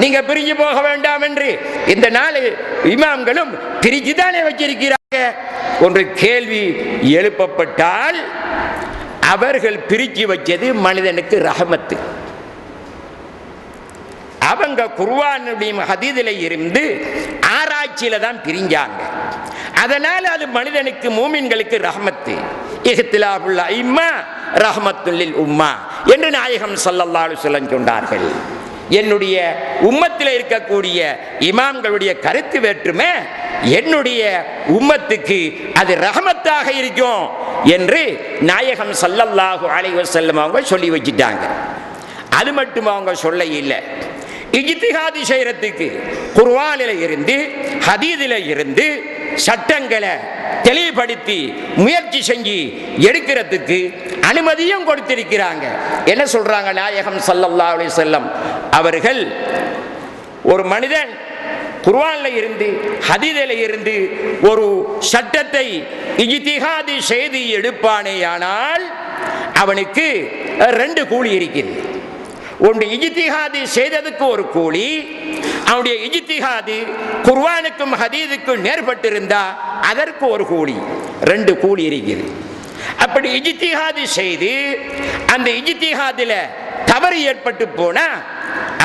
நீங்க பிரிஞ்சு போக வேண்டாம் என்று இந்த நாலு இமாம்களும் பிரிஞ்சுதானே வச்சிருக்கிறாங்க? ஒன்று கேள்வி எழுப்பப்பட்டால் அவர்கள் பிரிச்சு வச்சது மனிதனுக்கு ரஹமத்து. அவங்க குர்வானுடைய ஹதீதில் இருந்து ஆராய்ச்சியில தான் பிரிஞ்சாங்க. அதனால் அது மனிதனுக்கு மூமின்களுக்கு ரஹமத்து. இஹ்திலாபுல் இம்மா ரஹமத்துல்லில் உம்மா என்று நாயகம் ஸல்லல்லாஹு சொல்லம் சொன்னார்கள். என்னுடைய உம்மத்தில் இருக்கக்கூடிய இமாம்களுடைய கருத்து வேற்றுமை என்னுடைய உம்மத்துக்கு அது ரஹமத்தாக இருக்கும் என்று நாயகம் சல்லல்லாஹு அலைவர் வஸல்லம் அவங்க சொல்லி வச்சிட்டாங்க. அது மட்டும் அவங்க சொல்ல இல்லை இஜித்திகாதி செய்கிறதுக்கு குர்வானில் இருந்து ஹதீதில் இருந்து சட்டங்களை தெளிவுபடுத்தி முயற்சி செஞ்சு எடுக்கிறதுக்கு அனுமதியும் கொடுத்திருக்கிறாங்க. என்ன சொல்றாங்க நாயகம் சல்லல்லா அலி செல்லம் அவர்கள் ஒரு மனிதன் குர்ஆன்ல இருந்து ஹதீதில இருந்து ஒரு சட்டத்தை இஜ்திஹாதி செய்து எடுப்பானேயானால் அவனுக்கு ரெண்டு கூலி இருக்குது ஒன்று இஜ்திஹாதி செய்ததுக்கு ஒரு கூலி அவனுடைய இஜித்திஹாது குர்வானுக்கும் ஹதீதுக்கும் நேர்பட்டிருந்தா அதற்கு ஒரு கூலி ரெண்டு கூலி இருக்குது. அப்படி இஜித்திஹாது செய்து அந்த இஜித்திஹாதில் தவறு ஏற்பட்டு போனா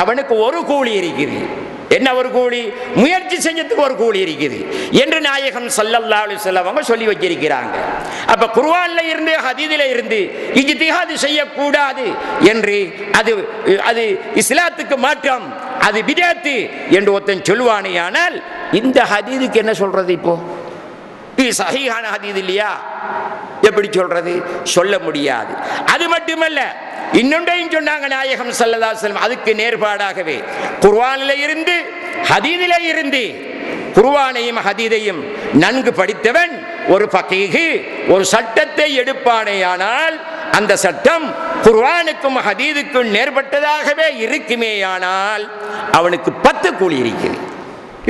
அவனுக்கு ஒரு கூலி இருக்குது. என்ன ஒரு கூலி? முயற்சி செஞ்சதுக்கு ஒரு கூலி இருக்குது. என்று நாயகம் ஸல்லல்லாஹு செல்லவங்க சொல்லி வச்சிருக்கிறாங்க. அப்ப குர்ஆன்ல இருந்து ஹதீதில இருந்து இஜ்திஹாது செய்யக்கூடாது என்று அது அது இஸ்லாத்துக்கு மாற்றம் அது பிதாத்து என்று ஒருத்தன் சொல்லுவானேயானால் இந்த ஹதீதுக்கு என்ன சொல்றது இப்போ? இது சகிகான ஹதீது இல்லையா? எப்படி சொல்றது? சொல்ல முடியாது. அது மட்டுமல்ல இன்னொன்றையும் சொன்னாங்க நாயகம் சல்லதா அலைஹி அதுக்கு நேர்பாடாகவே. குர்வானில் இருந்து ஹதீதில இருந்து குர்வானையும் ஹதீதையும் நன்கு படித்தவன் ஒரு பக்கீகு ஒரு சட்டத்தை எடுப்பானேயானால் அந்த சட்டம் குர்ஆனுக்கும் ஹதீதுக்கும் நேர்பட்டதாகவே இருக்குமேயானால் அவனுக்கு பத்து கூலி இருக்குது.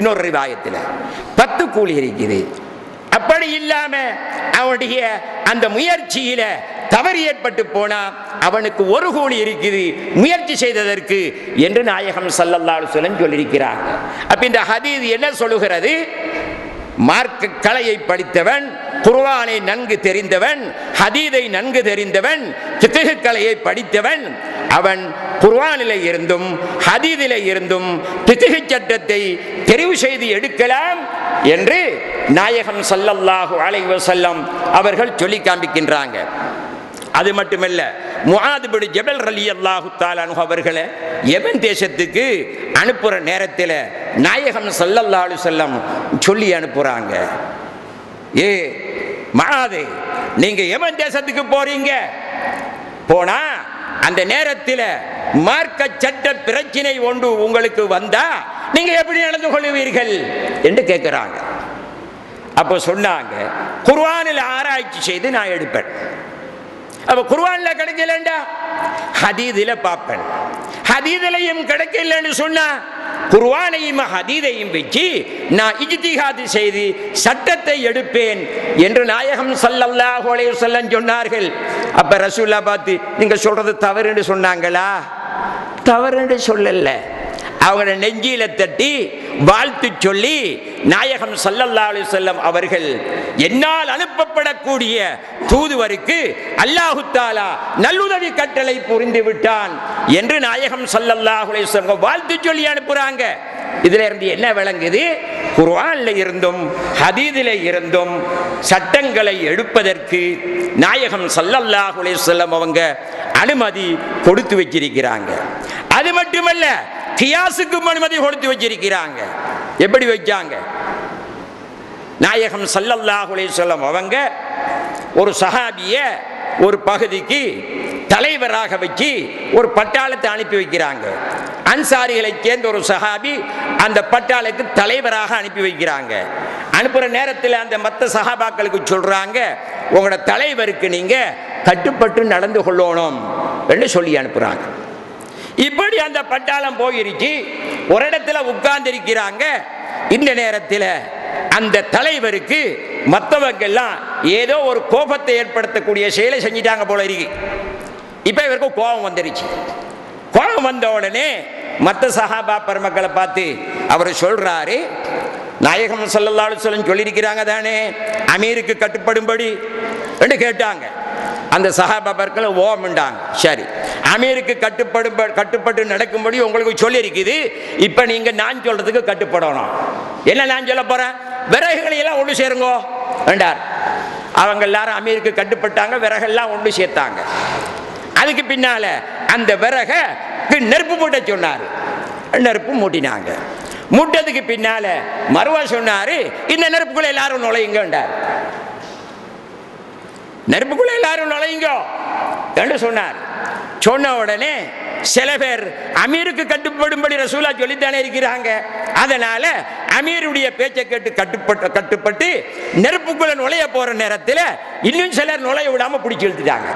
இன்னொரு ரிவாயத்தில் பத்து கூலி இருக்குது. அப்படி இல்லாம அவனுடைய அந்த முயற்சியில தவறு ஏற்பட்டு போனா அவனுக்கு ஒரு கூலி இருக்குது. முயற்சி செய்ததற்கு என்று நாயகம் ஸல்லல்லாஹு அலைஹி வஸல்லம் சொல்லியிருக்கிறாங்க அப்ப இந்த ஹதீது என்ன சொல்லுகிறது? மார்க்க கலையை படித்தவன் குர்வானை நன்கு தெரிந்தவன் ஹதீதை நன்கு தெரிந்தவன் சித்தகு கலையை படித்தவன் அவன் குர்வானிலே இருந்தும் ஹதீதிலே இருந்தும் கித்தகு சட்டத்தை தெரிவு செய்து எடுக்கலாம் என்று நாயகம் சல்லல்லாஹு அலைவசல்லம் அவர்கள் சொல்லி காண்பிக்கின்றாங்க. அது மட்டுமல்ல முஆது ஜபல் ரலி அல்லாஹு தாலானு அவர்களை எவன் தேசத்துக்கு அனுப்புற நேரத்தில் நாயகம் சல்லல்லாலு செல்லம் சொல்லி அனுப்புகிறாங்க ஏ மகாதே நீங்க எவன் தேசத்துக்கு போறீங்க? போனா அந்த நேரத்தில் மார்க்க சட்ட பிரச்சனை ஒன்று உங்களுக்கு வந்தா நீங்க எப்படி நடந்து கொள்வீர்கள்? என்று கேட்கிறாங்க அப்போ சொன்னாங்க குர்வானில் ஆராய்ச்சி செய்து நான் எடுப்பேன். அப்போ குர்வானில் கிடைக்கலண்டா? ஹதீதில் பார்ப்பேன். ஹதீதிலையும் கிடைக்கலன்னு சொன்னா குர்வானையும் ஹதீதையும் வச்சு நான் இஜ்திஹாது செய்து சட்டத்தை எடுப்பேன் என்று நாயகம் ஸல்லல்லாஹு அலைஹி வஸல்லம் சொன்னார்கள். அப்ப ரசூல்லா பார்த்து நீங்க சொல்றது தவறுன்னு சொன்னாங்களா? தவறுன்னு சொல்லல. அவங்கள நெஞ்சியில தட்டி வாழ்த்து சொல்லி நாயகம் சல்லல்லா அலி வஸல்லம் அவர்கள் என்னால் அனுப்பப்படக்கூடிய தூதுவருக்கு அல்லாஹு தாலா நல்லுதவி கட்டளை புரிந்து விட்டான் என்று நாயகம் ஸல்லல்லாஹு அலைஹி வாழ்த்து சொல்லி அனுப்புறாங்க. இதுல இருந்து என்ன விளங்குது? குர்ஆன்ல இருந்தும் ஹதீதில இருந்தும் சட்டங்களை எடுப்பதற்கு நாயகம் ஸல்லல்லாஹு அலைஹி அவங்க அனுமதி கொடுத்து வச்சிருக்கிறாங்க. அது மட்டுமல்ல கியாசுக்கும் அனுமதி கொடுத்து வச்சிருக்கிறாங்க. எப்படி வச்சாங்க? நாயகம் சல்லல்லாஹுலே சொல்லம் அவங்க ஒரு சஹாபிய ஒரு பகுதிக்கு தலைவராக வச்சு ஒரு பட்டாளத்தை அனுப்பி வைக்கிறாங்க. அன்சாரிகளை சேர்ந்த ஒரு சஹாபி அந்த பட்டாளத்துக்கு தலைவராக அனுப்பி வைக்கிறாங்க. அனுப்புகிற நேரத்தில் அந்த மற்ற சகாபாக்களுக்கு சொல்கிறாங்க உங்களோட தலைவருக்கு நீங்கள் கட்டுப்பட்டு நடந்து கொள்ளணும் என்று சொல்லி அனுப்புகிறாங்க இப்படி அந்த பட்டாளம் போயிருச்சு? ஒரு இடத்துல உட்கார்ந்திருக்கிறாங்க. இந்த நேரத்தில் அந்த தலைவருக்கு மற்றவங்கெல்லாம் ஏதோ ஒரு கோபத்தை ஏற்படுத்தக்கூடிய செயலை செஞ்சிட்டாங்க போல இருக்கு. இப்போ இவருக்கு கோபம் வந்துருச்சு. கோபம் வந்த உடனே மற்ற சஹாபா பெருமக்களை பார்த்து அவர் சொல்றாரு நாயகம் ஸல்லல்லாஹு சொல்லி சொல்லியிருக்கிறாங்க தானே அமீருக்கு கட்டுப்படும்படி என்று கேட்டாங்க. அந்த சகாபாபர்கள் ஓம்ண்டாங்க. சரி. அமீருக்கு கட்டுப்படும் கட்டுப்பட்டு நடக்கும்படி உங்களுக்கு சொல்லியிருக்குது. இப்போ நீங்கள் நான் சொல்கிறதுக்கு கட்டுப்படணும். என்ன நான் சொல்ல போகிறேன் விறகுகளை எல்லாம் ஒன்று சேருங்கோ. வேண்டார் அவங்க எல்லாரும் அமீருக்கு கட்டுப்பட்டாங்க விறகெல்லாம் ஒன்று சேர்த்தாங்க. அதுக்கு பின்னால் அந்த விறக நெருப்பு மூட்ட சொன்னார். நெருப்பு மூட்டினாங்க. மூட்டதுக்கு பின்னால் மறுவா சொன்னார் இந்த நெருப்புக்குள்ளே எல்லாரும் நுழையுங்கன்றார். நெருப்புக்குள்ள எல்லாரும் நுழையுங்க. என்று சொன்னார். சொன்ன உடனே சில பேர் அமீருக்கு கட்டுப்படும்படி ரசூலா சொல்லித்தானே இருக்கிறாங்க. அதனால அமீருடைய பேச்சை கேட்டு கட்டுப்பட்டு கட்டுப்பட்டு நெருப்புக்குள்ள நுழைய போற நேரத்தில் இன்னும் சிலர் நுழைய விடாம பிடிச்சி இழுத்துட்டாங்க.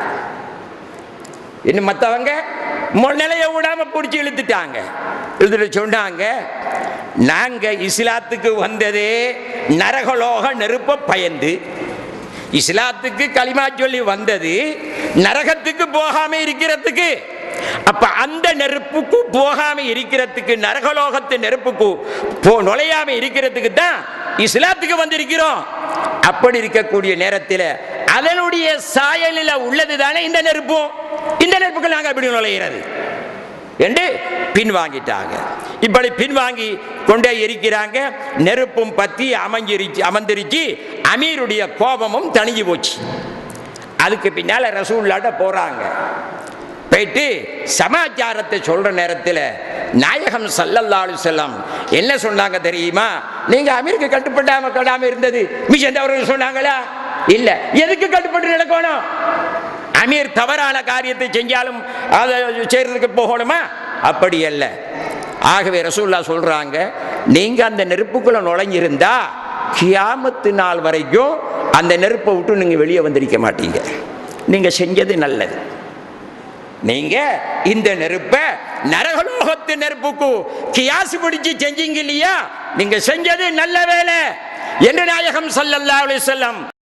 இன்னும் மற்றவங்க நிலைய விடாம பிடிச்சி இழுத்துட்டாங்க. இழுத்துட்டு சொன்னாங்க நாங்க இஸ்லாத்துக்கு வந்ததே நரகலோக நெருப்ப பயந்து இஸ்லாத்துக்கு களிமா சொல்லி வந்தது நரகத்துக்கு போகாம இருக்கிறதுக்கு. அப்ப அந்த நெருப்புக்கு போகாம இருக்கிறதுக்கு நரகலோகத்து நெருப்புக்கு போ நுழையாம இருக்கிறதுக்கு தான் இஸ்லாத்துக்கு வந்திருக்கிறோம். அப்படி இருக்கக்கூடிய நேரத்தில் அதனுடைய சாயலில் உள்ளது தானே இந்த நெருப்பும் இந்த நெருப்புக்கு நாங்கள் எப்படி நுழையிறது? என்று பின்வாங்கிட்டாங்க. இப்படி பின்வாங்கி கொண்டே இருக்கிறாங்க. நெருப்பும் பற்றி அமைஞ்சிருச்சு அமர்ந்திருச்சு. அமீருடைய கோபமும் தணிஞ்சு போச்சு. அதுக்கு பின்னால் ரசூல்லாட்ட போகிறாங்க போயிட்டு சமாச்சாரத்தை சொல்கிற நேரத்தில் நாயகம் சல்லல்லாலு செல்லம் என்ன சொன்னாங்க தெரியுமா? நீங்கள் அமீருக்கு கட்டுப்பட்டாமல் கடாமல் இருந்தது. மிஷன் அவர்கள் சொன்னாங்களா? இல்லை. எதுக்கு கட்டுப்பட்டு நடக்கணும்? அமீர் தவறான காரியத்தை செஞ்சாலும் அதை செய்யறதுக்கு போகணுமா? அப்படி அல்ல. ஆகவே ரசூல்லா சொல்கிறாங்க நீங்கள் அந்த நெருப்புக்குள்ளே நுழைஞ்சிருந்தா கியாமத்து நாள் வரைக்கும் அந்த நெருப்பை விட்டு நீங்கள் வெளியே வந்திருக்க மாட்டீங்க. நீங்கள் செஞ்சது நல்லது. நீங்க இந்த நெருப்பை நரகலோகத்து நெருப்புக்கு கியாசு பிடிச்சு செஞ்சீங்க இல்லையா? நீங்க செஞ்சது நல்ல வேலை. என்று நாயகம் ஸல்லல்லாஹு அலி வஸல்லம்